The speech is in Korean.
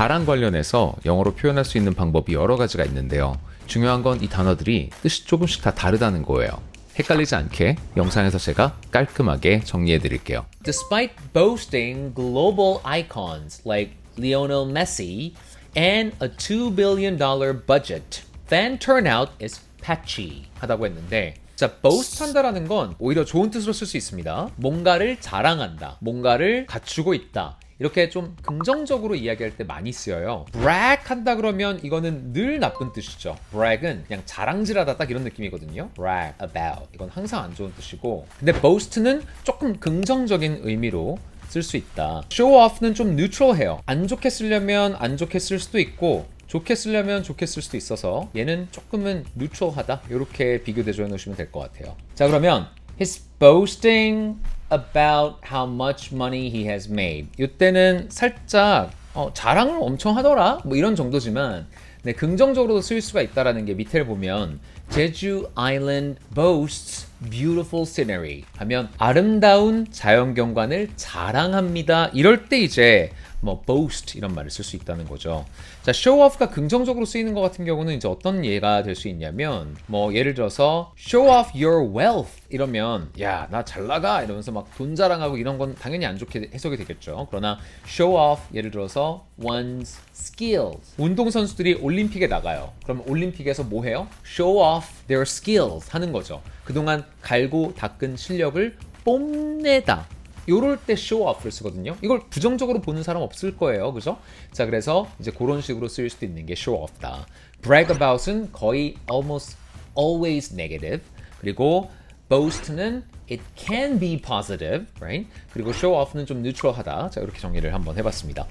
자랑 관련해서 영어로 표현할 수 있는 방법이 여러 가지가 있는데요. 중요한 건 이 단어들이 뜻이 조금씩 다 다르다는 거예요. 헷갈리지 않게 영상에서 제가 깔끔하게 정리해 드릴게요. Despite boasting global icons like Lionel Messi and a $2 billion budget, fan turnout is patchy 하다고 했는데 자, boast 한다라는 건 오히려 좋은 뜻으로 쓸 수 있습니다. 뭔가를 자랑한다. 뭔가를 갖추고 있다. 이렇게 좀 긍정적으로 이야기할 때 많이 쓰여요. brag 한다 그러면 이거는 늘 나쁜 뜻이죠. brag은 그냥 자랑질하다 딱 이런 느낌이거든요. brag about 이건 항상 안 좋은 뜻이고 근데 boast는 조금 긍정적인 의미로 쓸 수 있다. show off는 좀 뉴트럴해요. 안 좋게 쓰려면 안 좋게 쓸 수도 있고 좋게 쓰려면 좋게 쓸 수도 있어서 얘는 조금은 뉴트럴하다 이렇게 비교 대조해 놓으시면 될 것 같아요. 자 그러면 he's boasting about how much money he has made. 이때는 살짝 어, 자랑을 엄청 하더라 뭐 이런 정도지만 네, 긍정적으로도 쓰일 수가 있다라는 게 밑에 보면 제주 Island boasts beautiful scenery 하면 아름다운 자연 경관을 자랑합니다. 이럴 때 이제 뭐 boast 이런 말을 쓸 수 있다는 거죠. 자, show off가 긍정적으로 쓰이는 것 같은 경우는 이제 어떤 예가 될 수 있냐면 뭐 예를 들어서 show off your wealth 이러면 야, 나 잘 나가 이러면서 막 돈 자랑하고 이런 건 당연히 안 좋게 해석이 되겠죠. 그러나 show off 예를 들어서 one's skills. 운동 선수들이 올림픽에 나가요. 그럼 올림픽에서 뭐 해요? show off their skills 하는 거죠. 그동안 갈고 닦은 실력을 뽐내다. 요럴 때 show off를 쓰거든요. 이걸 부정적으로 보는 사람 없을 거예요. 그죠? 자, 그래서 이제 그런 식으로 쓰일 수도 있는 게 show off다. brag about은 거의 almost always negative. 그리고 boast는 it can be positive, right? 그리고 show off는 좀 neutral하다. 자, 이렇게 정리를 한번 해봤습니다.